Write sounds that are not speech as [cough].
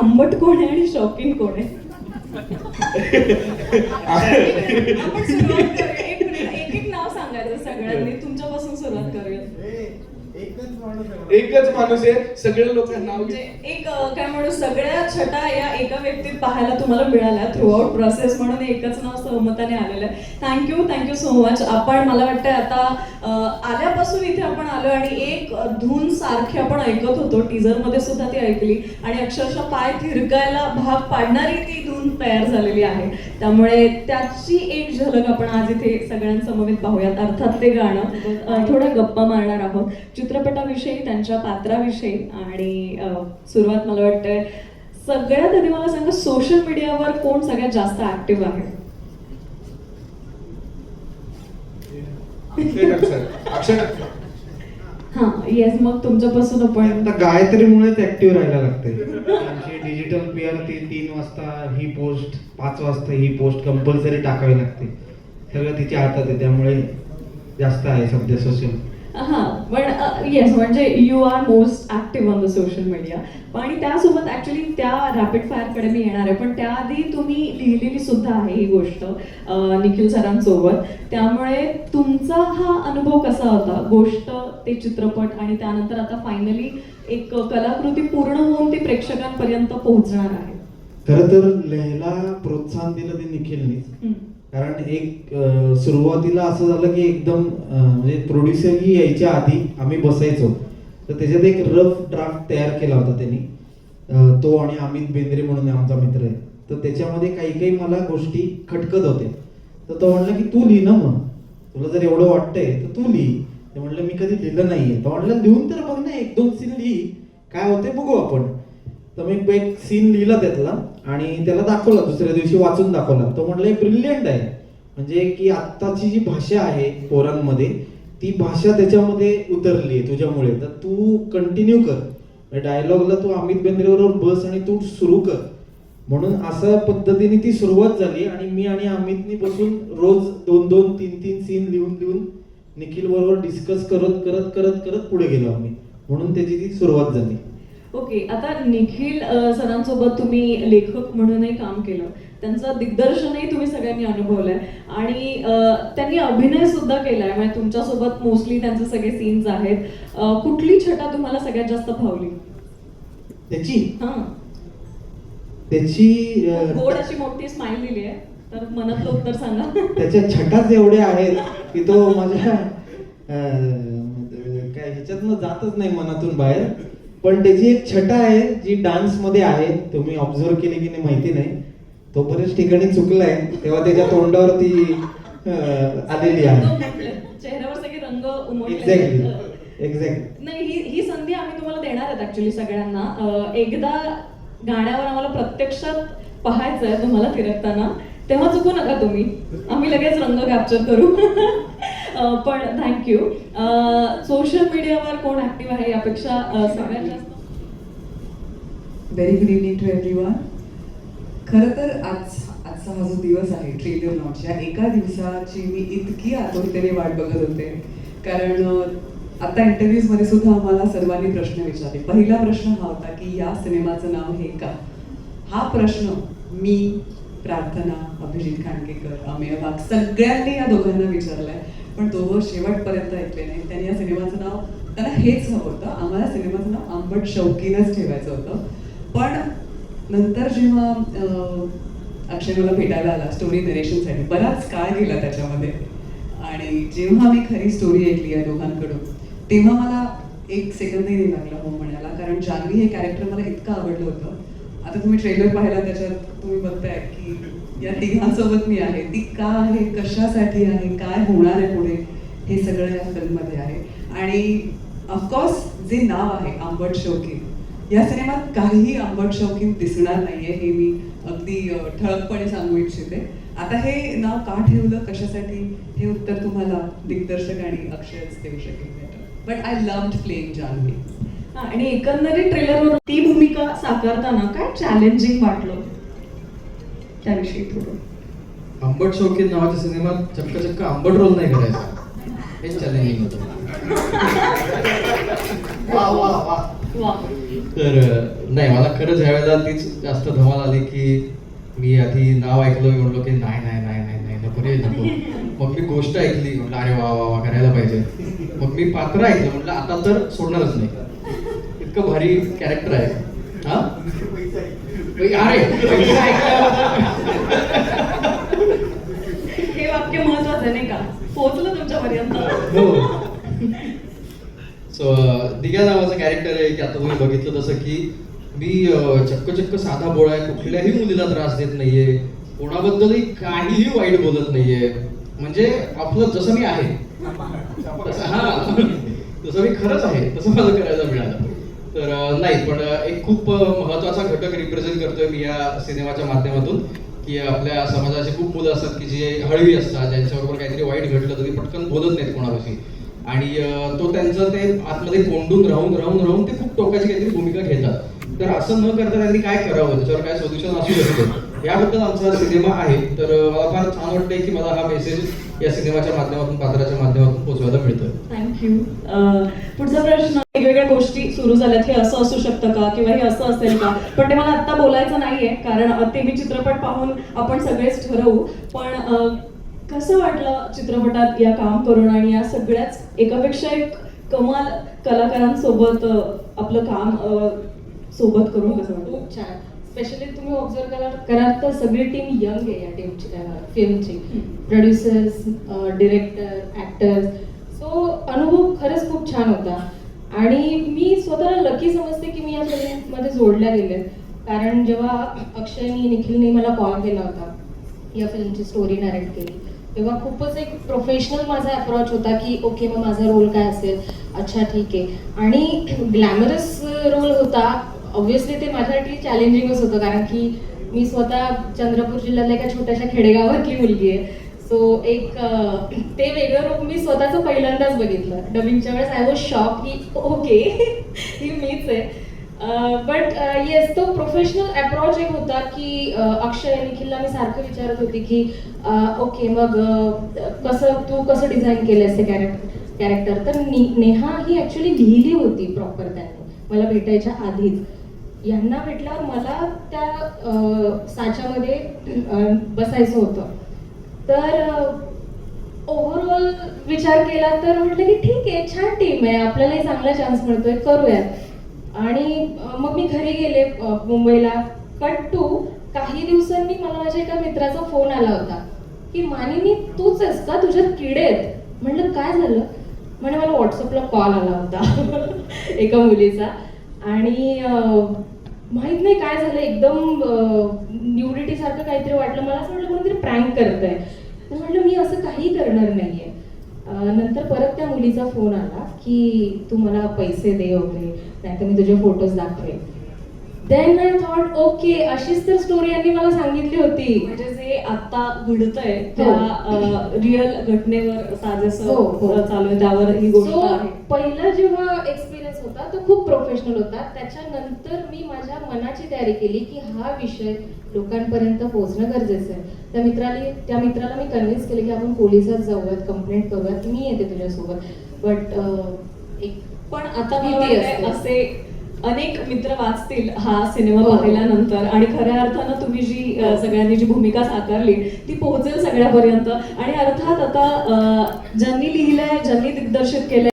आंबट कोण आहे आणि शौकीन कोण आहे [laughs] आपण सुरुवात करूया. एक मिनिट एक एक नाव सांगायचं सगळ्यांनी तुमच्यापासून सुरुवात करूया एकच माणूस आहे सगळे लोक नाव म्हणजे एक काय म्हणू सगळ्या छटा या एका व्यक्तीत पाहायला तुम्हाला मिळाल्या थ्रू आउट प्रोसेस म्हणून एकच नाव सहमताने आलेलं आहे. थँक्यू थँक्यू सो मच आपण मला वाटतंय आता आल्यापासून इथे आपण आलो आणि एक धून सारखी आपण ऐकत होतो. टीजरमध्ये सुद्धा ती ऐकली. आणि अक्षरशः पाय थिरकायला भाग पाडणारी ती पासून तयार झालेली आहे. त्यामुळे त्याची एक झलक आपण आज इथे सगळ्यांसमवेत पाहूयात. अर्थात ते गाणं थोडं गप्पा मारणार आहोत. चित्रपटाविषयी त्यांच्या पात्राविषयी आणि सुरुवात मला वाटतंय सगळ्यात आधी मला सांगा सोशल मीडियावर कोण सगळ्यात जास्त ऍक्टिव्ह आहे? अक्षय हा येस मग तुमच्यापासून आता गायत्रीमुळेच ऍक्टिव्ह राहायला लागते आमची डिजिटल पेअर ती तीन वाजता ही पोस्ट पाच वाजता ही पोस्ट कंपल्सरी टाकावी लागते. सगळं तिच्या हातात आहे त्यामुळे जास्त आहे सध्या सोशल हा पण येस म्हणजे you are most active on the social media आणि त्यासोबत ऍक्च्युली त्या रॅपिड फायरकडे मी येणार आहे. पण त्याआधी तुम्ही लिहिलेली सुद्धा आहे ही गोष्ट निखिल सरांसोबत. त्यामुळे तुमचा हा अनुभव कसा होता? गोष्ट ते चित्रपट आणि त्यानंतर आता फायनली एक कलाकृती पूर्ण होऊन ती प्रेक्षकांपर्यंत पोहोचणार आहे. खरं तर लयला प्रोत्साहन दिलं ते निखिलनीच हम्म. कारण एक सुरुवातीला असं झालं की एकदम म्हणजे म्हणजे प्रोड्युसरही यायच्या आधी आम्ही बसायचो. तर त्याच्यात एक रफ ड्राफ्ट तयार केला होता त्यांनी. तो आणि अमित बेंद्रे म्हणून आमचा मित्र आहे. तर त्याच्यामध्ये काही काही मला गोष्टी खटकत होत्या. तर तो म्हणला की तू लिही ना मग. तुला जर एवढं वाटतंय तर तू लिही. ते म्हणलं मी कधी लिहिलं नाहीये. तर म्हणलं लिहून तर बघ ना एक दोन सीन लिही. काय होते बघू आपण. तर मी एक सीन लिहिला त्यातला आणि त्याला दाखवला दुसऱ्या दिवशी वाचून दाखवला. तो म्हटलं ब्रिलियंट आहे. म्हणजे की आत्ताची जी भाषा आहे पोरांमध्ये ती भाषा त्याच्यामध्ये उतरली आहे तुझ्यामुळे. तर तू कंटिन्यू कर. म्हणजे डायलॉगला तू अमित बेंद्रेबरोबर बस आणि तू सुरू कर. म्हणून अशा पद्धतीने ती सुरुवात झाली आणि मी आणि अमितनी बसून रोज दोन दोन तीन तीन सीन लिहून लिहून निखिल बरोबर डिस्कस करत करत करत करत पुढे गेलो आम्ही. म्हणून त्याची ती सुरुवात झाली. ओके आता निखिल सरांसोबत तुम्ही लेखक म्हणूनही काम केलं. त्यांचं दिग्दर्शनही तुम्ही सगळ्यांनी अनुभवलंय. आणि त्यांनी अभिनय सुद्धा केलाय. म्हणजे तुमच्यासोबत मोस्टली त्यांचे सगळे सीन्स आहेत. कुठली छटा तुम्हाला सगळ्यात जास्त भावली? त्याची? हा. त्याची गोड अशी मोठी स्माइल दिली आहे. तर मनातलं उत्तर सांगा. त्याच्या छटाच एवढ्या आहेत की तो माझ्या काय ह्याच्यातनं जातच नाही मनातून बाहेर. पण त्याची एक छटा आहे जी डान्समध्ये आहे तुम्ही ऑब्झर्व केली की नाही माहिती नाही. तो बरेच ठिकाणी चुकलाय तेव्हा त्याच्या तोंडावरती अं, आलेली आहे. चेहऱ्यावर सगळे रंग एक्झॅक्टली एक्झॅक्टली नाही ही ही संधी आम्ही तुम्हाला देणार आहेत ऍक्च्युली सगळ्यांना. एकदा गाण्यावर आम्हाला प्रत्यक्षात पाहायचं आहे तुम्हाला थिरकताना तेव्हा चुकू नका तुम्ही. आम्ही लगेच रंग कॅप्चर करू. [laughs] पण थँक्यू सोशल मीडियावर कोण ऍक्टिव्ह आहे यापेक्षा सगळ्यात जास्त? Very good evening to everyone खरं तर आज आजचा हा जो दिवस आहे ट्रेलर लॉन्च या एका दिवसाची मी इतकी आतुरतेने वाट बघत होते. कारण आता इंटरव्ह्यूजमध्ये सुद्धा आम्हाला सर्वांनी प्रश्न विचारले. पहिला प्रश्न हा होता की या सिनेमाचं नाव हे का? हा प्रश्न मी प्रार्थना अभिजित खांडकेकर अमेय वाघ सगळ्यांनी या दोघांना विचारलाय. पण दोघं शेवटपर्यंत ऐकले नाही. त्यांनी या सिनेमाचं नाव त्यांना हेच हवं होतं. आम्हाला सिनेमाचं नाव आंबट शौकीनच ठेवायचं होतं. पण नंतर जेव्हा अक्षय मला भेटायला आला स्टोरी नरेशनसाठी बराच काळ गेला त्याच्यामध्ये. आणि जेव्हा मी खरी स्टोरी ऐकली या दोघांकडून तेव्हा मला एक सेकंदही नाही लागला हो म्हणायला कारण जान्हवी हे कॅरेक्टर मला इतकं आवडलं होतं. आता तुम्ही ट्रेलर पाहिला त्याच्यात तुम्ही बघताय की या तिघांसोबत मी आहे. ती का आहे? कशासाठी आहे? काय होणार आहे पुढे? हे सगळं या फिल्ममध्ये आहे. आणि ऑफकोर्स जे नाव आहे आंबट शौकीन. या सिनेमात काहीही आंबट शौकीन दिसणार नाहीये हे मी अगदी ठळकपणे सांगू इच्छिते. आता हे नाव का ठेवलं? कशासाठी? हे उत्तर तुम्हाला दिग्दर्शक आणि अक्षयच देऊ शकेल. But I loved playing Janhavi हा, आणि एकंदरीत ट्रेलरवर ती भूमिका साकारताना काय चॅलेंजिंग वाटलं? त्याविषयी थोडं आंबट शौकीन नावाच्या सिनेमात चक्क चक्क आंबट रोल नाही करायचा. हेच चॅलेंजिंग होतं. वा वा वा. तर नाही मला खरंच ह्या वेळेला तीच जास्त धमाल आली की मी आधी नाव ऐकलं म्हणलो की नाही नाही नाही नाही नाही नको रे नको. मग मी गोष्ट ऐकली म्हटलं अरे वा वा वा करायला पाहिजे. मग मी पात्र ऐकलं म्हटलं आता तर सोडणारच नाही. इतकं भारी कॅरेक्टर आहे. हा? अरे हे वाक्य महत्वाचं नाही का? पोहोचलं तुमच्यापर्यंत हो. सो दिग्या नावाचं कॅरेक्टर आहे की आता तुम्ही बघितलं तसं की मी चक्क चक्क साधा बोळा आहे कुठल्याही मुलीला त्रास देत नाहीये. कोणाबद्दलही काहीही वाईट बोलत नाहीये. म्हणजे आपलं जसं मी आहे हा. तसं मी खरंच आहे तसं मला करायला मिळालं. तर नाही पण एक खूप महत्त्वाचा घटक रिप्रेझेंट करतोय मी या सिनेमाच्या माध्यमातून की आपल्या समाजाची खूप मुलं असतात की जे हळवी असतात ज्यांच्याबरोबर काहीतरी वाईट घडलं तरी पटकन बोलत नाहीत कोणाविषयी. आणि तो त्यांचं ते आतमध्ये कोंडून राहून राहून राहून ते खूप टोकाची काहीतरी भूमिका घेतात. तर असं न करता त्यांनी काय करावं? त्याच्यावर काय सोल्युशन असू शकतं? याबद्दल आमचा सिनेमा आहे. तर मला फार छान वाटतंय की मला हा मेसेज या सिनेमाच्या माध्यमातून पात्राच्या माध्यमातून पोहोचवायला मिळतोय. थँक्यू पुढचा प्रश्न गोष्टी सुरू झाल्यात हे असं असू शकतं का? किंवा हे असं असेल का? पण ते मला आत्ता बोलायचं नाहीये कारण ते मी चित्रपट पाहून आपण सगळेच ठरवू. पण कसं वाटलं चित्रपटात या काम करून आणि या सगळ्याच एकापेक्षा एक कमाल कलाकारांसोबत आपलं काम सोबत करून कसं वाटलं? खूप छान. स्पेशली तुम्ही ऑब्झर्व कराल कराल तर सगळी टीम यंग आहे या टीमची फिल्मची प्रोड्युसर्स डिरेक्टर ॲक्टर्स सो अनुभव खरंच खूप छान होता. आणि मी स्वतःला लकी समजते की मी या फिल्ममध्ये जोडल्या गेले कारण जेव्हा अक्षयनी निखिलने मला कॉल केला होता या फिल्मची स्टोरी डायरेक्ट केली तेव्हा खूपच एक प्रोफेशनल माझा अप्रोच होता की ओके मग माझा रोल काय असेल? अच्छा ठीक आहे. आणि ग्लॅमरस रोल होता ऑब्व्हियसली ते माझ्यासाठी चॅलेंजिंगच होतं कारण की मी स्वतः चंद्रपूर जिल्ह्यातल्या एका छोट्याशा खेडेगावातली मुलगी आहे. सो एक ते वेगळं रूप मी स्वतःचं पहिल्यांदाच बघितलं. डबिंगच्या वेळेस आय वॉज शॉक की ओके ही मीच आहे. बट येस तो प्रोफेशनल अप्रोच एक होता की अक्षय निखिलला मी सारखं विचारत होती की ओके मग कसं तू कसं डिझाईन केलं ते कॅरेक्टर कॅरेक्टर तर नेहा ही ॲक्च्युली लिहिली होती प्रॉपर त्यांनी मला भेटायच्या आधीच. यांना भेटल्यावर मला त्या साच्यामध्ये बसायचं होतं. तर ओव्हरऑल विचार केला तर म्हटलं की ठीक आहे छान टीम आहे. आपल्यालाही चांगला चान्स मिळतोय करूया आणि मग मी घरी गेले मुंबईला. कट टू काही दिवसांनी मला माझ्या एका मित्राचा फोन आला होता. की मानिनी तूच आहेस का? तुझ्यात किडे आहेत. म्हटलं काय झालं? म्हणे मला व्हॉट्सअपला कॉल आला होता. [laughs] एका मुलीचा. आणि माहीत माहीत नाही काय झालं. एकदम न्युडिटीसारखं काहीतरी वाटलं. मला असं वाटलं कोणीतरी प्रँक करत आहे तर म्हटलं मी असं काही करणार नाही आहे नंतर परत त्या मुलीचा फोन आला की तू मला पैसे दे वगैरे नाहीतर मी तुझे फोटोज दाखवेन. देन आय थॉट ओके अशीच तर स्टोरी यांनी मला सांगितली होती. म्हणजे जे आता घडतंय त्या रिअल घटनेवर साजेसं हो, हो. चालू आहे त्यावर ही गोष्ट आहे. पहिला जेव्हा एक्सपिरियन्स होता तो खूप प्रोफेशनल होता. त्याच्यानंतर मी माझ्या मनाची तयारी केली की हा विषय लोकांपर्यंत पोहोचणं गरजेचं आहे. त्या मित्राला त्या मित्राला मी कन्व्हिन्स केले की आपण पोलिसात जाऊयात कंप्लेंट करूयात मी येते तुझ्यासोबत. बट एक पण आता भीती असते. असे अनेक मित्र वाचतील हा सिनेमा पाहिल्यानंतर आणि खऱ्या अर्थानं तुम्ही जी सगळ्यांनी जी भूमिका साकारली ती पोहोचेल सगळ्यापर्यंत. आणि अर्थात आता ज्यांनी लिहिलंय ज्यांनी दिग्दर्शित केलंय